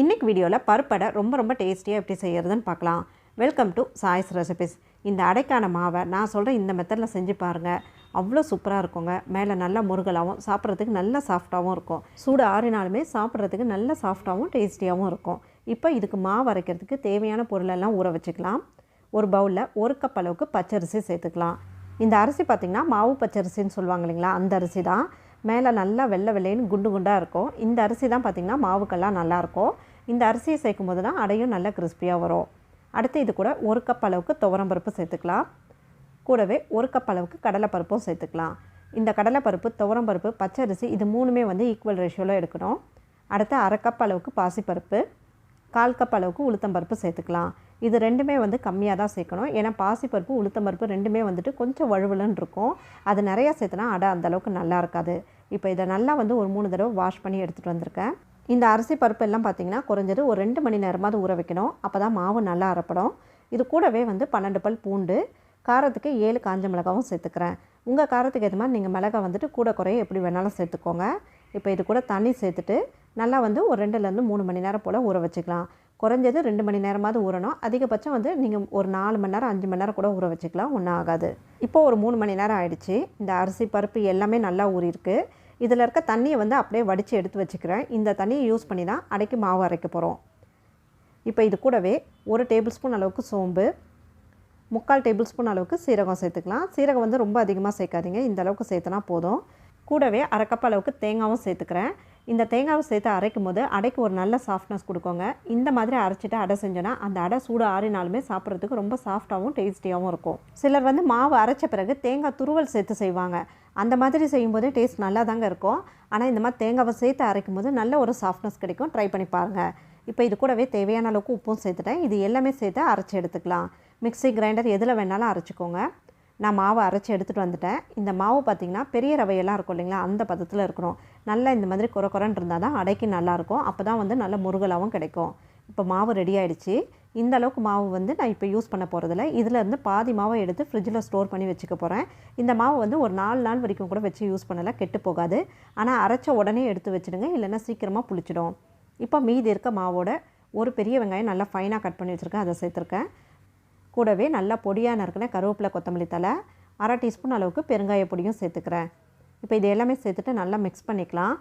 இன்றைக்கி வீடியோவில் பருப்படை ரொம்ப ரொம்ப டேஸ்டியாக எப்படி செய்கிறதுன்னு பார்க்கலாம். வெல்கம் டு சாய்ஸ் ரெசிபிஸ் இந்த அடைக்கான மாவை நான் சொல்கிற இந்த மெத்தடில் செஞ்சு பாருங்கள் அவ்வளோ சூப்பராக இருக்குங்க. மேலே நல்லா முருகலாகவும் சாப்பிட்றதுக்கு நல்லா சாஃப்டாகவும் இருக்கும். சூடு ஆறினாலுமே சாப்பிட்றதுக்கு நல்ல சாஃப்டாகவும் டேஸ்டியாகவும் இருக்கும். இப்போ இதுக்கு மாவு அரைக்கிறதுக்கு தேவையான பொருளெல்லாம் ஊற வச்சுக்கலாம். ஒரு பவுலில் ஒரு கப் அளவுக்கு பச்சரிசி சேர்த்துக்கலாம். இந்த அரிசி பார்த்திங்கன்னா மாவு பச்சரிசின்னு சொல்லுவாங்க இல்லைங்களா? அந்த அரிசி தான். மேலே நல்லா வெள்ளை வெள்ளைன்னு குண்டு குண்டாக இருக்கும். இந்த அரிசி தான் பார்த்திங்கன்னா மாவுக்கெல்லாம் நல்லாயிருக்கும் இந்த அரிசியை சேர்க்கும் போது தான் அடையும் நல்லா கிறிஸ்பியாக வரும். அடுத்து இது கூட ஒரு கப் அளவுக்கு துவரம்பருப்பு சேர்த்துக்கலாம். கூடவே ஒரு கப் அளவுக்கு கடலைப்பருப்பும் சேர்த்துக்கலாம். இந்த கடலைப்பருப்பு துவரம்பருப்பு பச்சரிசி இது மூணுமே வந்து ஈக்குவல் ரேஷியோவில் எடுக்கணும். அடுத்து அரை கப் அளவுக்கு பாசிப்பருப்பு கால் கப் அளவுக்கு உளுத்தம்பருப்பு சேர்த்துக்கலாம். இது ரெண்டுமே வந்து கம்மியாக தான் சேர்க்கணும். ஏன்னா பாசிப்பருப்பு உளுத்தம்பருப்பு ரெண்டுமே வந்துட்டு கொஞ்சம் வழுவலன்னு இருக்கும். அது நிறையா சேர்த்துனா அடை அந்தளவுக்கு நல்லா இருக்காது. இப்போ இதை நல்லா வந்து ஒரு மூணு தடவை வாஷ் பண்ணி எடுத்துகிட்டு வந்திருக்கேன். இந்த அரிசி பருப்பு எல்லாம் பார்த்திங்கன்னா குறைஞ்சது ஒரு ரெண்டு மணி நேரமாவது ஊற வைக்கணும். அப்போ தான் மாவு நல்லா அரைப்படும். இது கூடவே வந்து பன்னெண்டு பல் பூண்டு காரத்துக்கு ஏழு காஞ்ச மிளகாவும் சேர்த்துக்கிறேன். உங்கள் காரத்துக்கு ஏற்ற மாதிரி நீங்கள் மிளகா வந்துட்டு கூட குறைய எப்படி வேணாலும் சேர்த்துக்கோங்க. இப்போ இது கூட தண்ணி சேர்த்துட்டு நல்லா வந்து ஒரு ரெண்டுலேருந்து மூணு மணி நேரம் போல் ஊற வச்சுக்கலாம். குறைஞ்சது ரெண்டு மணி நேரமாவது ஊறணும். அதிகபட்சம் வந்து நீங்கள் ஒரு நாலு மணி நேரம் அஞ்சு மணி நேரம் கூட ஊற வச்சுக்கலாம். ஒன்றும் ஆகாது. இப்போ ஒரு மூணு மணி நேரம் ஆயிடுச்சு. இந்த அரிசி பருப்பு எல்லாமே நல்லா ஊறியிருக்கு. இதில் இருக்க தண்ணியை வந்து அப்படியே வடித்து எடுத்து வச்சுக்கிறேன். இந்த தண்ணியை யூஸ் பண்ணி தான் அடைக்கு மாவு அரைக்க போகிறோம் இப்போ இது கூடவே ஒரு டேபிள் ஸ்பூன் அளவுக்கு சோம்பு முக்கால் டேபிள் ஸ்பூன் அளவுக்கு சீரகம் சேர்த்துக்கலாம். சீரகம் வந்து ரொம்ப அதிகமாக சேர்க்காதீங்க. இந்த அளவுக்கு சேர்த்தனா போதும். கூடவே அரை கப் அளவுக்கு தேங்காவும் சேர்த்துக்கிறேன். இந்த தேங்காவை சேர்த்து அரைக்கும் போது அடைக்கு ஒரு நல்ல சாஃப்ட்னஸ் கொடுக்கோங்க. இந்த மாதிரி அரைச்சிட்டு அடை செஞ்சோன்னா அந்த அடை சூடு ஆறினாலுமே சாப்பிட்றதுக்கு ரொம்ப சாஃப்டாகவும் டேஸ்டியாகவும் இருக்கும். சிலர் வந்து மாவு அரைச்ச பிறகு தேங்காய் துருவல் சேர்த்து செய்வாங்க. அந்த மாதிரி செய்யும்போது டேஸ்ட் நல்லா தாங்க இருக்கும். ஆனால் இந்த மாதிரி தேங்காவை சேர்த்து அரைக்கும் போது நல்ல ஒரு சாஃப்ட்னஸ் கிடைக்கும். ட்ரை பண்ணி பாருங்கள் இப்போ இது கூடவே தேவையான அளவுக்கு உப்பும் சேர்த்துட்டேன். இது எல்லாமே சேர்த்து அரைச்சி எடுத்துக்கலாம். மிக்ஸி கிரைண்டர் எதில் வேணாலும் அரைச்சிக்கோங்க. நான் மாவை அரைச்சி எடுத்துகிட்டு வந்துட்டேன். இந்த மாவு பார்த்திங்கன்னா பெரிய ரவையெல்லாம் இருக்கும் இல்லைங்களா? அந்த பதத்தில் இருக்கணும். நல்லா இந்த மாதிரி குறை குறைன்னு இருந்தால் தான் அடைக்கு நல்லாயிருக்கும் அப்போ தான் வந்து நல்ல முருகலாகவும் கிடைக்கும். இப்போ மாவு ரெடி ஆகிடுச்சு இந்த அளவுக்கு மாவு வந்து நான் இப்போ யூஸ் பண்ண போகிறதில்ல இதிலேருந்து பாதி மாவை எடுத்து ஃப்ரிட்ஜில் ஸ்டோர் பண்ணி வச்சுக்க போகிறேன் இந்த மாவு வந்து ஒரு நாலு நாள் வரைக்கும் கூட வச்சு யூஸ் பண்ணலை. கெட்டு போகாது. ஆனால் அரைச்ச உடனே எடுத்து வச்சுடுங்க. இல்லைன்னா சீக்கிரமாக புளிச்சிடும். இப்போ மீதி இருக்க மாவோட ஒரு பெரிய வெங்காயம் நல்லா ஃபைனாக கட் பண்ணி வச்சுருக்கேன். அதை சேர்த்துருக்கேன். கூடவே நல்லா பொடியாக நறுக்கின கருவேப்பிலை கொத்தமல்லி தலை அரை டீஸ்பூன் அளவுக்கு பெருங்காய பொடியும் சேர்த்துக்கிறேன். இப்போ இது எல்லாமே சேர்த்துட்டு நல்லா மிக்ஸ் பண்ணிக்கலாம்.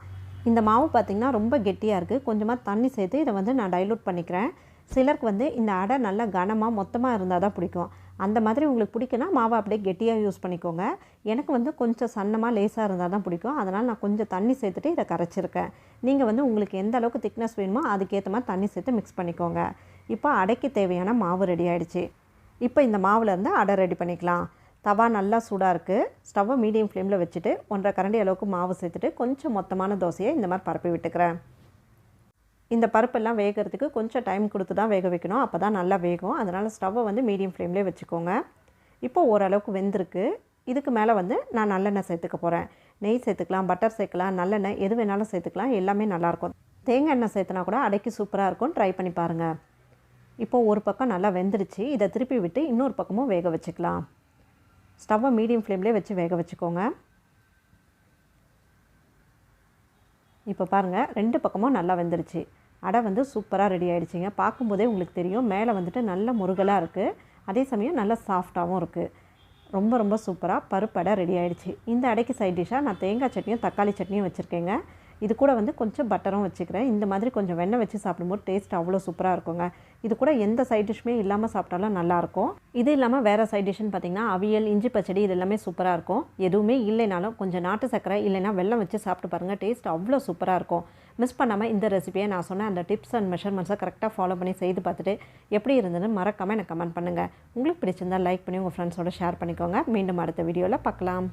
இந்த மாவு பார்த்திங்கன்னா ரொம்ப கெட்டியாக இருக்குது கொஞ்சமாக தண்ணி சேர்த்து இதை வந்து நான் டைலூட் பண்ணிக்கிறேன். சிலருக்கு வந்து இந்த அடை நல்லா கனமாக மொத்தமாக இருந்தால் தான் பிடிக்கும். அந்த மாதிரி உங்களுக்கு பிடிக்குன்னா மாவை அப்படியே கெட்டியாக யூஸ் பண்ணிக்கோங்க. எனக்கு வந்து கொஞ்சம் சன்னமாக லேசாக இருந்தால் தான் பிடிக்கும். அதனால் நான் கொஞ்சம் தண்ணி சேர்த்துட்டு இதை கரைச்சிருக்கேன். நீங்கள் வந்து உங்களுக்கு எந்த அளவுக்கு திக்னஸ் வேணுமோ அதுக்கேற்ற மாதிரி தண்ணி சேர்த்து மிக்ஸ் பண்ணிக்கோங்க. இப்போ அடைக்கு தேவையான மாவு ரெடி ஆகிடுச்சு இப்போ இந்த மாவுலேருந்து அடை ரெடி பண்ணிக்கலாம். தவா நல்லா சூடாக இருக்குது ஸ்டவ்வை மீடியம் ஃப்ளேமில் வச்சுட்டு ஒன்றரை கரண்டி அளவுக்கு மாவு சேர்த்துட்டு கொஞ்சம் மொத்தமான தோசையை இந்த மாதிரி பரப்பி விட்டுக்கிறேன். இந்த பருப்பெல்லாம் வேகிறதுக்கு கொஞ்சம் டைம் கொடுத்து தான் வேக வைக்கணும். அப்போ தான் நல்லா வேகும். அதனால் ஸ்டவ்வை வந்து மீடியம் ஃப்ளேம்லேயே வச்சுக்கோங்க. இப்போ ஓரளவுக்கு வெந்திருக்கு. இதுக்கு மேலே வந்து நான் நல்லெண்ணெய் சேர்த்துக்க போகிறேன் நெய் சேர்த்துக்கலாம் பட்டர் சேர்க்கலாம் நல்லெண்ணெய் எது வேணாலும் சேர்த்துக்கலாம். எல்லாமே நல்லாயிருக்கும் தேங்காய் எண்ணெய் சேர்த்துனா கூட அடைக்கு சூப்பராக இருக்கும். ட்ரை பண்ணி பாருங்கள் இப்போது ஒரு பக்கம் நல்லா வெந்துருச்சு இதை திருப்பி விட்டு இன்னொரு பக்கமும் வேக வச்சுக்கலாம். ஸ்டவ்வை மீடியம் ஃப்ளேம்லேயே வச்சு வேக வச்சுக்கோங்க. இப்போ பாருங்கள் ரெண்டு பக்கமும் நல்லா வெந்துருச்சு. அடை வந்து சூப்பராக ரெடி ஆகிடுச்சிங்க பார்க்கும்போதே உங்களுக்கு தெரியும் மேலே வந்துட்டு நல்ல முருகலாக இருக்குது அதே சமயம் நல்ல சாஃப்டாகவும் இருக்குது ரொம்ப ரொம்ப சூப்பராக பருப்படை ரெடி ஆகிடுச்சு இந்த அடைக்கு சைட் டிஷ்ஷாக நான் தேங்காய் சட்னியும் தக்காளி சட்னியும் வச்சுருக்கேங்க. இது கூட வந்து கொஞ்சம் பட்டரும் வச்சுக்கிறேன். இந்த மாதிரி கொஞ்சம் வெண்ணெய் வச்சு சாப்பிடும்போது டேஸ்ட் அவ்வளோ சூப்பராக இருக்குங்க. இது கூட எந்த சைட் டிஷ்மே இல்லாமல் சாப்பிட்டாலும் நல்லாயிருக்கும் இது இல்லாமல் வேறு சைட் டிஷ்னு பார்த்திங்கன்னா அவியல் இஞ்சி பச்சடி இது எல்லாமே சூப்பராக இருக்கும். எதுவுமே இல்லைனாலும் கொஞ்சம் நாட்டு சக்கரை இல்லைனா வெள்ளம் வச்சு சாப்பிட்டு பாருங்கள் டேஸ்ட் அவ்வளோ சூப்பராக இருக்கும். மிஸ் பண்ணாமல் இந்த ரெசிபியை நான் சொன்ன அந்த டிப்ஸ் அண்ட் மெஷர்மெண்ட்ஸை கரெக்டாக ஃபாலோ பண்ணி செய்து பார்த்துட்டு எப்படி இருந்ததுன்னு மறக்காமல் எனக்கு கமெண்ட் பண்ணுங்கள் உங்களுக்கு பிடிச்சிருந்தால் லைக் பண்ணி உங்கள் ஃப்ரெண்ட்ஸோட ஷேர் பண்ணிக்கோங்க. மீண்டும் அடுத்த வீடியோவில் பார்க்கலாம்